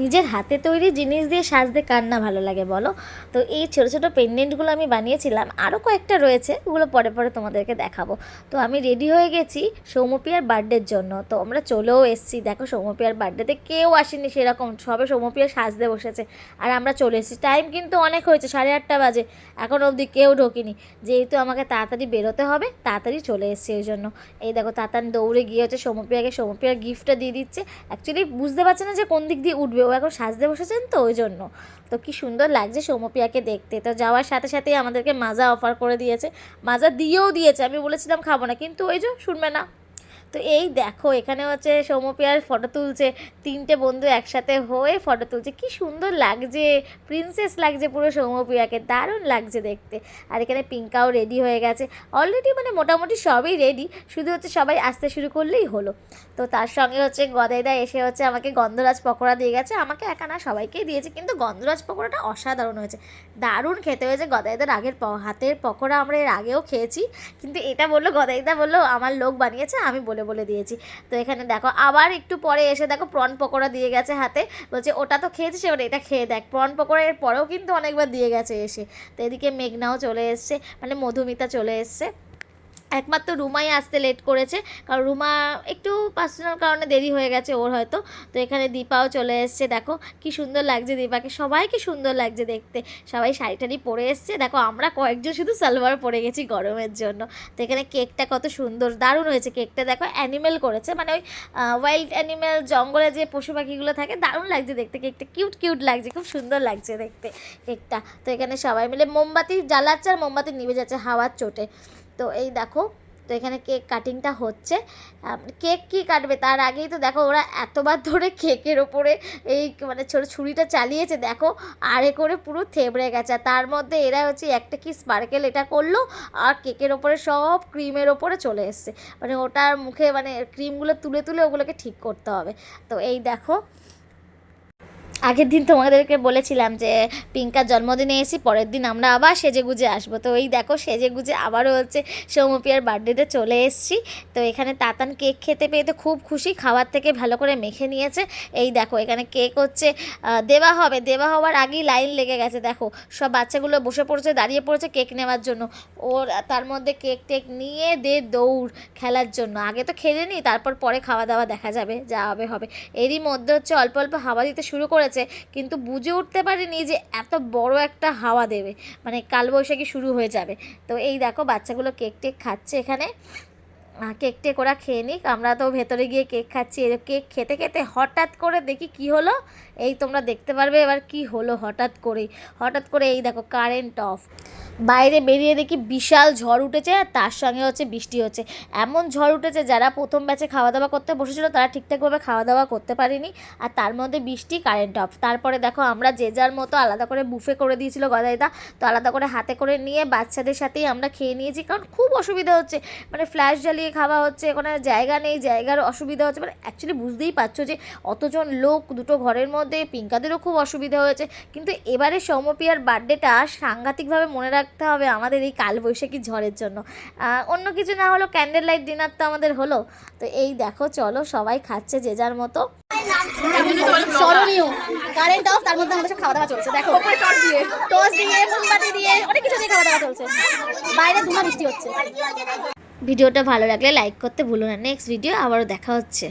নিজের হাতে তৈরি জিনিস দিয়ে সাজতে কার না ভালো লাগে বলো? তো এই ছোটো ছোটো পেন্ডেন্টগুলো আমি বানিয়েছিলাম। আরও কয়েকটা রয়েছে, ওগুলো পরে পরে তোমাদেরকে দেখাবো। তো আমি রেডি হয়ে গেছি সৌমপিয়ার বার্থডের জন্য। তো আমরা চলেও এসেছি। দেখো সৌমপিয়ার বার্থডেতে কেউ আসেনি সেরকম। সবে সৌমপিয়া সাজতে বসেছে। আর আমরা চলে এসেছি। টাইম কিন্তু অনেক হয়েছে, সাড়ে আটটা বাজে। এখন অবধি কেউ ঢোকেনি। যেহেতু আমাকে তাড়াতাড়ি বেরোতে হবে, তাড়াতাড়ি চলে এসেছি ওই জন্য। এই দেখো তাড়াতাড়ি দৌড়ে গিয়ে হচ্ছে সৌমপিয়াকে সৌমপিয়ার গিফটটা দিয়ে দিচ্ছে। অ্যাকচুয়ালি বুঝতে পারছে না যে কোন দিক দিয়ে উঠবে ও এখন সাজতে বসেছেন তো, ওই জন্য। তো কি সুন্দর লাগছে সৌমপিয়াকে দেখতে। তো যাওয়ার সাথে সাথেই আমাদেরকে মাজা অফার করে দিয়েছে। মাজা দিয়েও দিয়েছে, আমি বলেছিলাম খাব না, কিন্তু ওই যে শুনবে না। তো এই দেখো, এখানে হচ্ছে সৌমপিয়ার ফটো তুলছে। তিনটে বন্ধু একসাথে হয়ে ফটো তুলছে। কি সুন্দর লাগছে প্রিন্সেস লাগছে পুরো সৌমপিয়াকে দারুণ লাগছে দেখতে। আর এখানে পিঙ্কাও রেডি হয়ে গেছে। অলরেডি মানে মোটামুটি সবই রেডি শুধু হচ্ছে সবাই আসতে শুরু করলেই হলো। তো তার সঙ্গে হচ্ছে গদাইদা এসে হচ্ছে আমাকে গন্ধরাজ পকোড়া দিয়ে গেছে। আমাকে একা না সবাইকেই দিয়েছে, কিন্তু গন্ধরাজ পকোড়াটা অসাধারণ হয়েছে। দারুণ খেতে হয়েছে গদাইদার আগের হাতের পকোড়া আমরা এর আগেও খেয়েছি। কিন্তু এটা বলল গদাইদা বলল, আমার লোক বানিয়েছে, আমি বলে বলে দিয়েছি। তো এখানে দেখো, আবার একটু পরে এসে দেখো প্রন পকোড়া দিয়ে গেছে হাতে। বলছে, ওটা তো খেয়েছিস, এবার এটা খেয়ে দেখ। প্রন পকোড়া এর পরেও কিন্তু অনেকবার দিয়ে গেছে এসে। তো এদিকে মেঘনাও চলে এসছে মানে মধুমিতা চলে এসছে। একমাত্র রুমাই আসতে লেট করেছে। কারণ রুমা একটু পার্সোনাল কারণে দেরি হয়ে গেছে ওর হয়তো। তো এখানে দীপাও চলে এসছে। দেখো কি সুন্দর লাগছে দীপাকে। সবাইকে সুন্দর লাগছে দেখতে। সবাই শাড়ি টাড়ি পরে এসছে। দেখো আমরা কয়েকজন শুধু সালোয়ার পরে গেছি গরমের জন্য। তো এখানে কেকটা কত সুন্দর। দারুণ হয়েছে কেকটা। দেখো অ্যানিমেল করেছে। মানে ওই ওয়াইল্ড অ্যানিমেল জঙ্গলে যে পশু পাখিগুলো থাকে, দারুণ লাগছে দেখতে। কেকটা কিউট কিউট লাগছে। খুব সুন্দর লাগছে দেখতে কেকটা। তো এখানে সবাই মিলে মোমবাতি জ্বালাচ্ছে আর মোমবাতি নিভে যাচ্ছে হাওয়ার চোটে। তো এই দেখো, তো এখানে কেক কাটিংটা হচ্ছে। কেক কি কাটবে? তার আগেই তো দেখো, ওরা এতবার ধরে কেকের ওপরে এই মানে ছোটো ছুরিটা চালিয়েছে। দেখো আরে করে পুরো থেবড়ে গেছে। তার মধ্যে এরা হচ্ছে একটা কি স্পার্কেল এটা করল, আর কেকের ওপরে সব ক্রিমের ওপরে চলে এসছে। মানে ওটার মুখে মানে ক্রিমগুলো তুলে তুলে ওগুলোকে ঠিক করতে হবে। তো এই দেখো আগের দিন তোমাদেরকে বলেছিলাম যে পিঙ্কার জন্মদিনে এসি পরের দিন আমরা আবার সেজে গুজে আসব। তো এই দেখো সেজে গুজে আবারও হচ্ছে সৌমপিয়ার বার্থডেতে চলে এসেছি। তো এখানে তাতান কেক খেতে পেয়ে তো খুব খুশি খাবার থেকে ভালো করে মেখে নিয়েছে। এই দেখো এখানে কেক হচ্ছে দেওয়া হবে। দেওয়া হওয়ার আগেই লাইন লেগে গেছে, দেখো। সব বাচ্চাগুলো বসে পড়েছে, দাঁড়িয়ে পড়েছে কেক নেওয়ার জন্য। ওর তার মধ্যে কেক টেক নিয়ে দে দৌড় খেলার জন্য। আগে তো খেলে নি, তারপর পরে খাওয়া দাওয়া দেখা যাবে, যা হবে হবে। এরই মধ্যে হচ্ছে অল্প অল্প হাওয়া দিতে শুরু করেছে। কিন্তু বুঝে উঠতে পারিনি যে এত বড় একটা হাওয়া দেবে। মানে কালবৈশাখী শুরু হয়ে যাবে। তো এই দেখো, বাচ্চাগুলো কেক টেক খাচ্ছে এখানে। কেক টেক ওরা খেয়ে নিক, আমরা তো ভেতরে গিয়ে কেক খাচ্ছি কেক খেতে খেতে হঠাৎ করে দেখি কি হলো? এই তোমরা দেখতে পারবে এবার কি হলো হঠাৎ করেই। হঠাৎ করে এই দেখো কারেন্ট অফ বাইরে বেরিয়ে দেখি বিশাল ঝড় উঠেছে, আর তার সঙ্গে হচ্ছে বৃষ্টি হচ্ছে। এমন ঝড় উঠেছে যারা প্রথম ব্যাচে খাওয়া দাওয়া করতে বসেছিল, তারা ঠিকঠাকভাবে খাওয়া দাওয়া করতে পারেনি, আর তার মধ্যে বৃষ্টি কারেন্ট অফ তারপরে দেখো আমরা যে যার মতো আলাদা করে বুফে করে দিয়েছিল গদাইদা, তো আলাদা করে হাতে করে নিয়ে বাচ্চাদের সাথেই আমরা খেয়ে নিয়েছি, কারণ খুব অসুবিধা হচ্ছে। মানে ফ্ল্যাশ জ্বালিয়ে খাওয়া হচ্ছে কোনো জায়গা নেই জায়গার অসুবিধা হচ্ছে। মানে অ্যাকচুয়ালি বুঝতেই পারছ যে অতজন লোক দুটো ঘরের মধ্যে পিঙ্কাদেরও খুব অসুবিধা হয়েছে। কিন্তু এবারে সৌমপিয়ার বার্থডেটা সাংঘাতিকভাবে মনে রাখতে হবে আমাদের এই কালবৈশাখী ঝড়ের জন্য। আহ, অন্য কিছু না হলো ক্যান্ডেল লাইট ডিনার তো আমাদের হলো। তো এই দেখো চলো সবাই খাচ্ছে যে যার মতো। স্মরণীয় কারেন্ট অফ তার মধ্যে আমাদের সব খাওয়া দাওয়া চলছে। দেখো টস দিয়ে। মোমবাতি দিয়ে অনেক কিছু দিয়ে খাওয়া দাওয়া চলছে। বাইরে ধুমা বৃষ্টি হচ্ছে। ভিডিওটা ভালো লাগলে লাইক করতে ভুলো না। নেক্সট ভিডিও আবারও দেখা হচ্ছে।